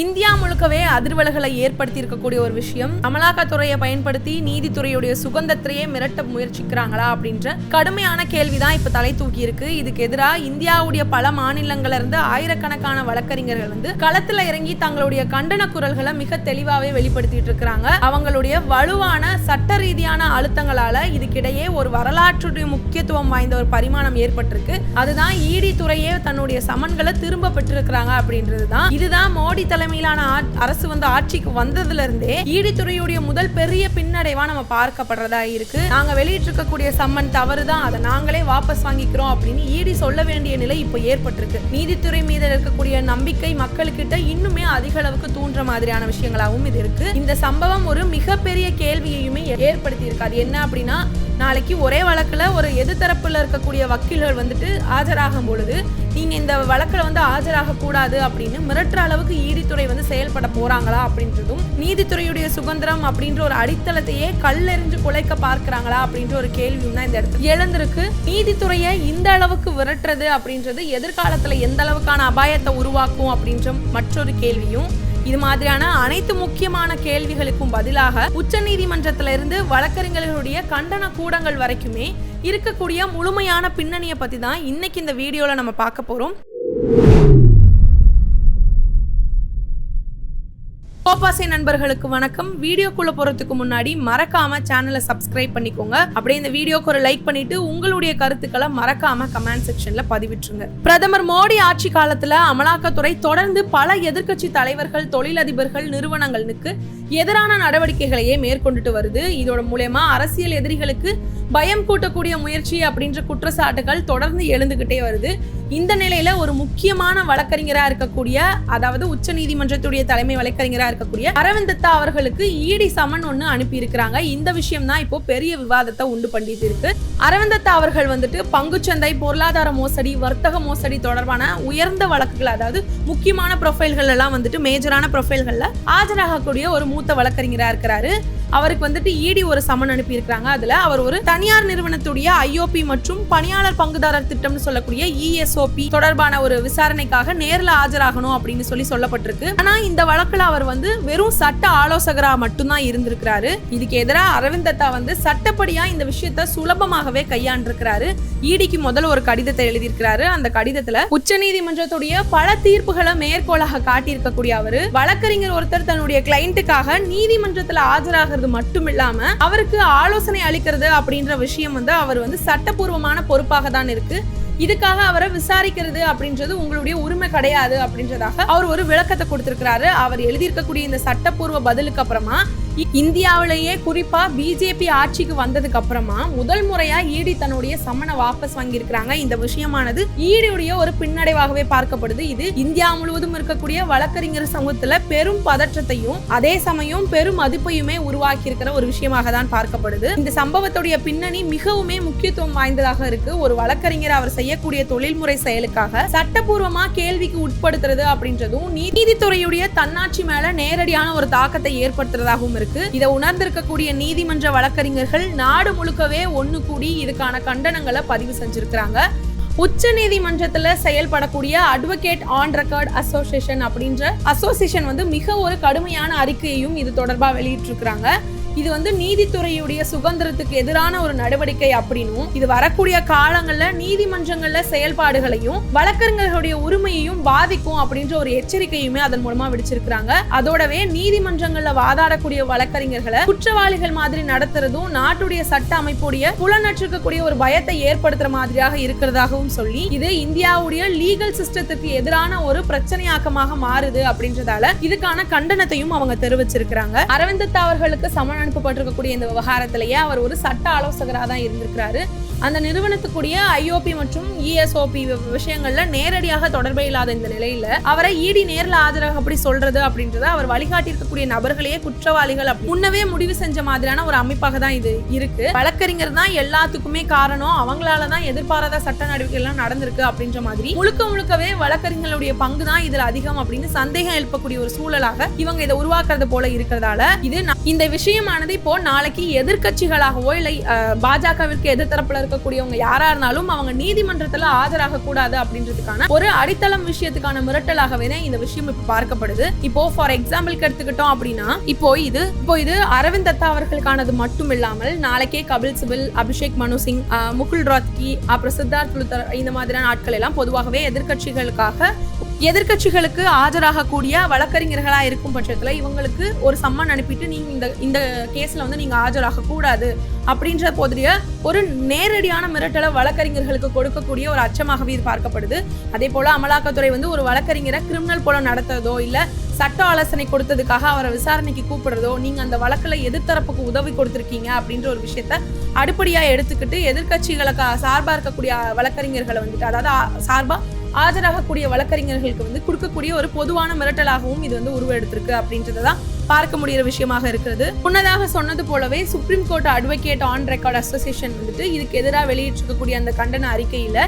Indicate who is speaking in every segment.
Speaker 1: India முழுக்கவே அதிர்வலைகளை ஏற்படுத்தி இருக்கக்கூடிய ஒரு விஷயம். அமலாக்கத்துறையை பயன்படுத்தி நீதித்துறையுடைய சுகந்தத்திலேயே மிரட்ட முயற்சிக்கிறாங்களா அப்படின்ற கடுமையான கேள்விதான் இப்ப தலை தூக்கி இருக்கு இதுக்கு எதிராக இந்தியாவுடைய பல மாநிலங்கள்ல இருந்து ஆயிரக்கணக்கான வழக்கறிஞர்கள் வந்து களத்துல இறங்கி தங்களுடைய கண்டன குரல்களை மிக தெளிவாவே வெளிப்படுத்திட்டு இருக்கிறாங்க. அவங்களுடைய வலுவான சட்ட ரீதியான அழுத்தங்களால இதுக்கிடையே ஒரு வரலாற்றுடைய முக்கியத்துவம் வாய்ந்த ஒரு பரிமாணம் ஏற்பட்டிருக்கு. அதுதான் ஈடி துறையே தன்னுடைய சமன்களை திரும்ப பெற்றிருக்கிறாங்க அப்படின்றது தான் இதுதான் மோடி தலை தலைமையிலான அரசு வந்து ஆட்சிக்கு வந்ததுல இருந்தே முதல் பெரிய பின்னடைவா நம்ம பார்க்கப்படுறதா இருக்கு. நாங்க வெளியிட்டிருக்கக்கூடிய சம்மன் தவறுதான். அதை நாங்களே வாபஸ் வாங்கிக்கிறோம் அப்படின்னு ஈடி சொல்ல வேண்டிய நிலை இப்போ ஏற்பட்டிருக்கு. நீதித்துறை மீது இருக்கக்கூடிய நம்பிக்கை மக்களுக்கிட்ட இன்னுமே அதிக அளவுக்கு தூண்டுற மாதிரியான விஷயங்களாகவும் இது இருக்கு. இந்த சம்பவம் ஒரு மிகப்பெரிய கேள்வியையுமே ஏற்படுத்தி இருக்கு அது என்ன அப்படின்னா நாளைக்கு ஒரே வழக்கில் ஒரு எதிர்த்தரப்பில் இருக்கக்கூடிய வக்கீல்கள் வந்துட்டு ஆஜராகும் பொழுது நீங்கள் இந்த வழக்கில் வந்து ஆஜராகக்கூடாது அப்படின்னு மிரட்டுற அளவுக்கு நீதித்துறை வந்து செயல்பட போகிறாங்களா அப்படின்றதும் நீதித்துறையுடைய சுதந்திரம் அப்படின்ற ஒரு அடித்தளத்தையே கல்லெறிஞ்சு குலைக்க பார்க்குறாங்களா அப்படின்ற ஒரு கேள்வியும் தான் இந்த இடத்துல எழுந்திருக்கு. நீதித்துறையை இந்த அளவுக்கு விரட்டுறது அப்படின்றது எதிர்காலத்தில் எந்த அளவுக்கான அபாயத்தை உருவாக்கும் அப்படின்ற மற்றொரு கேள்வியும் இது மாதிரியான அனைத்து முக்கியமான கேள்விகளுக்கும் பதிலாக உச்சநீதிமன்றத்தில இருந்து வழக்கறிஞர்களுடைய கண்டன கூடங்கள் வரைக்குமே இருக்கக்கூடிய முழுமையான பின்னணியை பத்தி தான் இன்னைக்கு இந்த வீடியோல நம்ம பார்க்க போறோம். கோபாசை நண்பர்களுக்கு வணக்கம். வீடியோக்குள்ள போறதுக்கு முன்னாடி மறக்காம சேனலை சப்ஸ்கிரைப் பண்ணிக்கோங்க. அப்படியே இந்த வீடியோக்கு ஒரு லைக் பண்ணிட்டு உங்களுடைய கருத்துக்களை மறக்காம கமெண்ட் செக்ஷன்ல பதிவிட்டுருங்க. பிரதமர் மோடி ஆட்சி காலத்துல அமலாக்கத்துறை தொடர்ந்து பல எதிர்க்கட்சி தலைவர்கள் தொழிலதிபர்கள் நிறுவனங்களுக்கு எதிரான நடவடிக்கைகளையே மேற்கொண்டுட்டு வருது. இதோட மூலயமா அரசியல் எதிரிகளுக்கு பயம் கூட்டக்கூடிய முயற்சி அப்படின்ற குற்றச்சாட்டுகள் தொடர்ந்து எழுந்துகிட்டே வருது. இந்த நிலையில ஒரு முக்கியமான வழக்கறிஞராக இருக்கக்கூடிய அதாவது உச்ச நீதிமன்றத்துடைய தலைமை வழக்கறிஞராக இருக்கக்கூடிய அரவிந்தத்தா அவர்களுக்கு ஈடி சமன் ஒண்ணு அனுப்பி இருக்கிறாங்க இந்த விஷயம் தான் இப்போ பெரிய விவாதத்தை உண்டு பண்ணிட்டு இருக்கு. அரவிந்தத்தா அவர்கள் வந்துட்டு பங்குச்சந்தை பொருளாதார மோசடி வர்த்தக மோசடி தொடர்பான உயர்ந்த வழக்குகள் அதாவது முக்கியமான ப்ரொஃபைல்கள் எல்லாம் வந்துட்டு மேஜரான ப்ரொஃபைல்கள்ல ஆஜராகக்கூடிய ஒரு மூத்த வழக்கறிஞரா இருக்கிறாரு. அவருக்கு வந்துட்டு இடி ஒரு சமன் அனுப்பி இருக்காங்க அதுல அவர் ஒரு தனியார் நிறுவனத்துடைய ஐஓபி மற்றும் பணியாளர் பங்குதாரர் திட்டம்னு சொல்லக்கூடிய இஎஸ்ஓபி தொடர்பான ஒரு விசாரணைக்காக நேரில் ஆஜராகணும் அப்படின்னு சொல்லி சொல்லப்பட்டிருக்கு. ஆனா இந்த வழக்குல அவர் வந்து வெறும் சட்ட ஆலோசகரா மட்டும்தான் இருந்திருக்கிறாரு. இதுக்கு எதிராக அரவிந்த் தத்தா வந்து சட்டப்படியா இந்த விஷயத்த சுலபமாகவே கையாண்டிருக்கிறாரு. ஈடிக்கு முதல்ல ஒரு கடிதத்தை எழுதியிருக்கிறாரு. அந்த கடிதத்துல உச்சநீதிமன்றத்துடைய பல தீர்ப்புகளை மேற்கோளாக காட்டியிருக்கக்கூடிய அவரு வழக்கறிஞர் ஒருத்தர் தன்னுடைய கிளைண்ட்டுக்காக நீதிமன்றத்துல ஆஜராகிறது மட்டும் இல்லாம அவருக்கு ஆலோசனை அளிக்கிறது அப்படின்ற விஷயம் வந்து அவர் வந்து சட்டப்பூர்வமான பொறுப்பாக தான் இருக்கு. இதுக்காக அவரை விசாரிக்கிறது அப்படின்றது உங்களுடைய உரிமை கிடையாது அப்படின்றதாக அவர் ஒரு விளக்கத்தை கொடுத்திருக்கிறாரு. அவர் எழுதியிருக்கக்கூடிய இந்த சட்டப்பூர்வ பதிலுக்கு அப்புறமா இந்தியாவிலேயே குறிப்பா பிஜேபி ஆட்சிக்கு வந்ததுக்கு அப்புறமா முதல் முறையா ஈடி தன்னுடைய சமண வாபஸ் வாங்கியிருக்கிறாங்க. இந்த விஷயமானது ஈடியுடைய ஒரு பின்னடைவாகவே பார்க்கப்படுது. இது இந்தியா முழுவதும் இருக்கக்கூடிய வழக்கறிஞர் சமூகத்துல பெரும் பதற்றத்தையும் அதே சமயம் பெரும் மதிப்பையுமே உருவாக்கி இருக்கிற ஒரு விஷயமாக தான் பார்க்கப்படுது. இந்த சம்பவத்துடைய பின்னணி மிகவுமே முக்கியத்துவம் வாய்ந்ததாக இருக்கு. ஒரு வழக்கறிஞர் அவர் செய்யக்கூடிய தொழில்முறை செயலுக்காக சட்டபூர்வமா கேள்விக்கு உட்படுத்துறது அப்படின்றதும் நீதித்துறையுடைய தன்னாட்சி மேல நேரடியான ஒரு தாக்கத்தை ஏற்படுத்துறதாகவும் இருக்கு. இதை உணர்ந்திருக்கக்கூடிய நீதிமன்ற வழக்கறிஞர்கள் நாடு முழுக்கவே ஒன்னு கூடி இதுக்கான கண்டனங்களை பதிவு செஞ்சிருக்கிறாங்க. உச்ச நீதிமன்றத்துல செயல்படக்கூடிய அட்வொகேட் ஆன் ரெக்கார்ட் அசோசியேஷன் அப்படின்ற அசோசியேஷன் வந்து மிக ஒரு கடுமையான அறிக்கையையும் இது தொடர்பா வெளியிட்டிருக்கிறாங்க. இது வந்து நீதித்துறையுடைய சுதந்திரத்துக்கு எதிரான ஒரு நடவடிக்கை அப்படின்னும் இது வரக்கூடிய காலங்கள்ல நீதிமன்றங்கள்ல செயல்பாடுகளையும் வழக்கறிஞர்களுடைய உரிமையையும் பாதிக்கும் அப்படின்ற ஒரு எச்சரிக்கையுமே அதன் மூலமா விடுச்சிருக்கிறாங்க. அதோடவே நீதிமன்றங்கள்ல வாதாடக்கூடிய வழக்கறிஞர்களை குற்றவாளிகள் மாதிரி நடத்துறதும் நாட்டுடைய சட்ட அமைப்புடைய புலனற்றிருக்கக்கூடிய ஒரு பயத்தை ஏற்படுத்துற மாதிரியாக இருக்கிறதாகவும் சொல்லி இது இந்தியாவுடைய லீகல் சிஸ்டத்துக்கு எதிரான ஒரு பிரச்சனையாக்கமாக மாறுது அப்படின்றதால இதுக்கான கண்டனத்தையும் அவங்க தெரிவிச்சிருக்கிறாங்க. அரவிந்தத் அவர்களுக்கு சமண அனுப்பப்பட்டிருக்கக்கூடிய இந்த விவகாரத்திலேயே அவர் ஒரு சட்ட ஆலோசகராக தான் இருந்திருக்கிறாரு. அந்த நிறுவனத்துக்குரிய ஐஓபி மற்றும் இஎஸ்ஓபி விஷயங்கள்ல நேரடியாக தொடர்பே இல்லாத இந்த நிலையில அவரை இடி நேரில் ஆஜராக அப்படி சொல்றது அப்படின்றத அவர் வழிகாட்டி இருக்கக்கூடிய நபர்களையே குற்றவாளிகள் முன்னவே முடிவு செஞ்ச மாதிரியான ஒரு அமைப்பாக தான் இது இருக்கு. வழக்கறிஞர் தான் எல்லாத்துக்குமே காரணம். அவங்களால தான் எதிர்பாராத சட்ட நடவடிக்கை எல்லாம் நடந்திருக்கு அப்படின்ற மாதிரி. முழுக்க முழுக்கவே வழக்கறிஞர்களுடைய பங்கு தான் இதுல அதிகம் அப்படின்னு சந்தேகம் எழுப்பக்கூடிய ஒரு சூழலாக இவங்க இதை உருவாக்குறது போல இருக்கிறதால இது இந்த விஷயம் ஆனது இப்போ நாளைக்கு எதிர்கட்சிகளாகவோ இல்லை பாஜகவிற்கு எதிர்த்தரப்புல இருக்கக்கூடியவங்க யாரா இருந்தாலும் அவங்க நீதிமன்றத்துல ஆஜராக கூடாது அப்படின்றதுக்கான ஒரு அடித்தளம் விஷயத்துக்கான மிரட்டலாகவே இந்த விஷயம் இப்ப பார்க்கப்படுது. இப்போ ஃபார் எக்ஸாம்பிளுக்கு எடுத்துக்கிட்டோம் அப்படின்னா இப்போ இது இப்போ இது அரவிந்த் தத்தா அவர்களுக்கானது மட்டும் இல்லாமல் நாளைக்கே கபில் சிபில் அபிஷேக் மனு சிங் முகுல் ராத்கி அப்புறம் சித்தார்த் இந்த மாதிரியான ஆட்கள் எல்லாம் பொதுவாகவே எதிர்கட்சிகளுக்காக எதிர்க்கட்சிகளுக்கு ஆஜராகக்கூடிய வழக்கறிஞர்களா இருக்கும் பட்சத்துல இவங்களுக்கு ஒரு சம்மன் அனுப்பிட்டு நீங்க இந்த இந்த கேஸ்ல வந்து நீங்க ஆஜராக கூடாது அப்படின்ற போதிய ஒரு நேரடியான மிரட்டலை வழக்கறிஞர்களுக்கு கொடுக்கக்கூடிய ஒரு அச்சமாகவே இது பார்க்கப்படுது. அதே போல அமலாக்கத்துறை வந்து ஒரு வழக்கறிஞரை கிரிமினல் போல நடத்துறதோ இல்ல சட்ட ஆலோசனை கொடுத்ததுக்காக அவரை விசாரணைக்கு கூப்பிடுறதோ நீங்க அந்த வழக்குல எதிர்த்தரப்புக்கு உதவி கொடுத்துருக்கீங்க அப்படின்ற ஒரு விஷயத்த அடிப்படையா எடுத்துக்கிட்டு எதிர்கட்சிகளை சார்பா இருக்கக்கூடிய வழக்கறிஞர்களை வந்துட்டு அதாவது சார்பா ஆஜராகக்கூடிய வழக்கறிஞர்களுக்கு வந்து கொடுக்கக்கூடிய ஒரு பொதுவான மிரட்டலாகவும் இது வந்து உருவெடுத்திருக்கு அப்படின்றத தான் பார்க்க முடியிற விஷயமாக இருக்கிறது. முன்னதாக சொன்னது போலவே supreme court advocate on record association வந்துட்டு இதுக்கு எதிராக வெளியிட்டிருக்கக்கூடிய அந்த கண்டன அறிக்கையில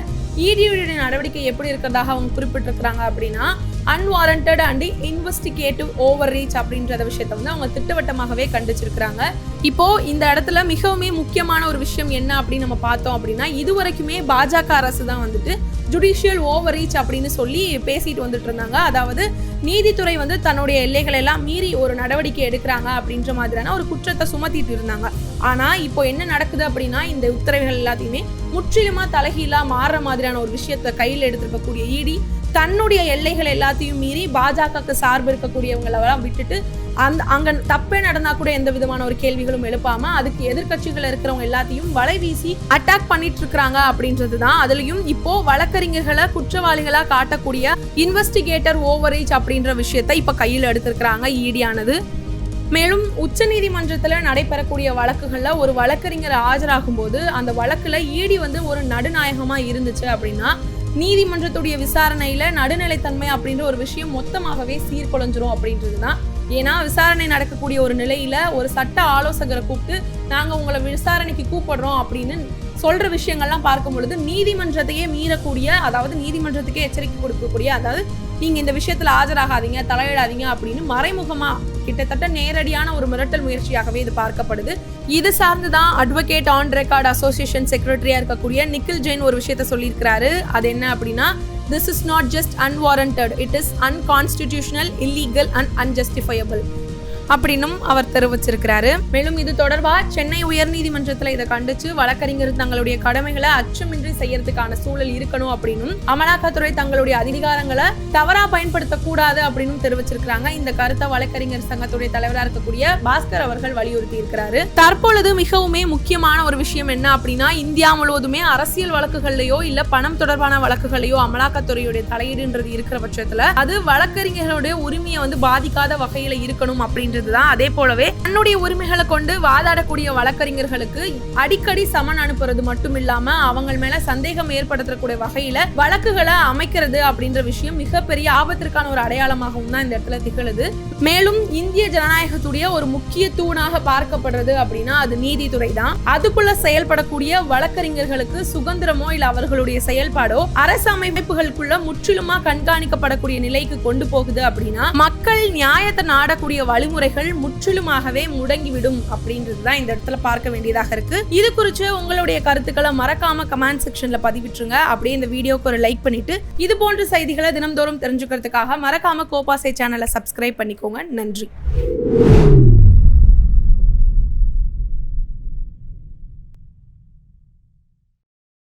Speaker 1: இடியுடைய நடவடிக்கை எப்படி இருக்கிறதாக அவங்க குறிப்பிட்டிருக்கிறாங்க அப்படின்னா unwarranted and investigative overreach அப்படின்றத விஷயத்த வந்து அவங்க திட்டவட்டமாகவே கண்டிச்சிருக்கிறாங்க. இப்போ இந்த இடத்துல மிகவுமே முக்கியமான ஒரு விஷயம் என்ன அப்படின்னு நம்ம பார்த்தோம் அப்படின்னா இது வரைக்குமே பாஜக அரசு தான் வந்துட்டு ஜுடிஷியல் ஓவர் ரீச் அப்படின்னு சொல்லி பேசிட்டு வந்துட்டு இருந்தாங்க. அதாவது நீதித்துறை வந்து தன்னுடைய எல்லைகளை எல்லாம் மீறி ஒரு நடவடிக்கை எடுக்கிறாங்க அப்படின்ற மாதிரியான ஒரு குற்றத்தை சுமத்திட்டு இருந்தாங்க. ஆனா இப்போ என்ன நடக்குது அப்படின்னா இந்த உத்தரவுகள் எல்லாத்தையுமே முற்றிலுமா தலைகீழா மாறுற மாதிரியான ஒரு விஷயத்தை கையில் எடுத்திருக்கக்கூடிய இடி தன்னுடைய எல்லைகள் எல்லாத்தையும் மீறி பாஜகவுக்கு சார்பு இருக்கக்கூடியவங்களெல்லாம் விட்டுட்டு அந்த அங்க தப்பே நடந்தா கூட எந்த விதமான ஒரு கேள்விகளும் எழுப்பாம அதுக்கு எதிர்கட்சிகள் இருக்கிறவங்க எல்லாத்தையும் வலை வீசி அட்டாக் பண்ணிட்டு இருக்கிறாங்க அப்படின்றது தான் அதுலயும் இப்போ வழக்கறிஞர்களை குற்றவாளிகளா காட்டக்கூடிய இன்வெஸ்டிகேட்டர் ஓவரேஜ் அப்படின்ற விஷயத்தை இப்ப கையில் எடுத்திருக்கிறாங்க ஈடியானது. மேலும் உச்சநீதிமன்றத்தில் நடைபெறக்கூடிய வழக்குகளில் ஒரு வழக்கறிஞர் ஆஜராகும் போது அந்த வழக்குல ஈடி வந்து ஒரு நடுநாயகமா இருந்துச்சு அப்படின்னா நீதிமன்றத்துடைய விசாரணையில நடுநிலைத்தன்மை அப்படின்ற ஒரு விஷயம் மொத்தமாகவே சீர்குலைஞ்சிரும் அப்படின்றது தான் ஏன்னா விசாரணை நடக்கக்கூடிய ஒரு நிலையில ஒரு சட்ட ஆலோசகரை கூப்பிட்டு நாங்க உங்களை விசாரணைக்கு கூப்பிடுறோம் அப்படின்னு சொல்ற விஷயங்கள்லாம் பார்க்கும் பொழுது நீதிமன்றத்தையே மீறக்கூடிய அதாவது நீதிமன்றத்துக்கே எச்சரிக்கை கொடுக்கக்கூடிய அதாவது நீங்க இந்த விஷயத்துல ஆஜராகாதீங்க தலையிடாதீங்க அப்படின்னு மறைமுகமா கிட்டத்தட்ட நேரடியான ஒரு மிரட்டல் முயற்சியாகவே இது பார்க்கப்படுது. இது சார்ந்து தான் அட்வொகேட் ஆன் ரெக்கார்ட் அசோசியேஷன் செக்ரட்டரியா இருக்கக்கூடிய நிக்கில் ஜெயின் ஒரு விஷயத்த சொல்லியிருக்கிறாரு. அது என்ன அப்படின்னா this is not just unwarranted it is unconstitutional illegal and unjustifiable அப்படின்னும் அவர் தெரிவிச்சிருக்கிறாரு. மேலும் இது தொடர்பாக சென்னை உயர்நீதிமன்றத்தில் இதை கண்டிச்சு வழக்கறிஞர் தங்களுடைய கடமைகளை அச்சமின்றி செய்யறதுக்கான சூழல் இருக்கணும் அப்படின்னும் அமலாக்கத்துறை தங்களுடைய அதிகாரங்களை தவறா பயன்படுத்தக்கூடாது அப்படின்னும் தெரிவிச்சிருக்கிறாங்க. இந்த கருத்தை வழக்கறிஞர் சங்கத்துடைய தலைவராக இருக்கக்கூடிய பாஸ்கர் அவர்கள் வலியுறுத்தி இருக்கிறாரு தற்பொழுது மிகவுமே முக்கியமான ஒரு விஷயம் என்ன அப்படின்னா இந்தியா முழுவதுமே அரசியல் வழக்குகள்லயோ இல்ல பணம் தொடர்பான வழக்குகளையோ அமலாக்கத்துறையுடைய தலையீடுன்றது இருக்கிற பட்சத்துல அது வழக்கறிஞர்களுடைய உரிமையை வந்து பாதிக்காத வகையில இருக்கணும் அப்படின்றதுதான் அதே போலவே தன்னுடைய உரிமைகளை கொண்டு வாதாடக்கூடிய வழக்கறிஞர்களுக்கு அடிக்கடி சமன் அனுப்புறது மட்டும் இல்லாம அவங்க மேல சந்தேகம் ஏற்படுத்தக்கூடிய வகையில வழக்குகளை அமைக்கிறது அப்படின்ற விஷயம் மிகப்பெரிய ஆபத்திற்கான ஒரு அடையாளமாகவும் தான் இந்த இடத்துல திகழுது. மேலும் இந்திய ஜனநாயகத்துடைய ஒரு முக்கிய தூணாக பார்க்கப்படுறது அப்படின்னா அது நீதித்துறை தான் அதுக்குள்ள செயல்படக்கூடிய வழக்கறிஞர்களுக்கு சுதந்திரமோ இல்ல அவர்களுடைய செயல்பாடோ அரசு அமைப்புகளுக்குள்ள முற்றிலுமா கண்காணிக்கப்படக்கூடிய நிலைக்கு கொண்டு போகுது அப்படின்னா மக்கள் நியாயத்தை நாடக்கூடிய வழிமுறை வழிமுறைகள் முற்றிலுமாகவே முடங்கிவிடும் அப்படின்றது தான் இந்த இடத்துல பார்க்க வேண்டியதாக இருக்கு. இது குறித்து உங்களுடைய கருத்துக்களை மறக்காம கமெண்ட் செக்ஷன்ல பதிவிட்டுருங்க. அப்படியே இந்த வீடியோக்கு ஒரு லைக் பண்ணிட்டு இது போன்ற செய்திகளை தினம்தோறும் தெரிஞ்சுக்கிறதுக்காக மறக்காம கோபாசை சேனலை சப்ஸ்கிரைப் பண்ணிக்கோங்க. நன்றி.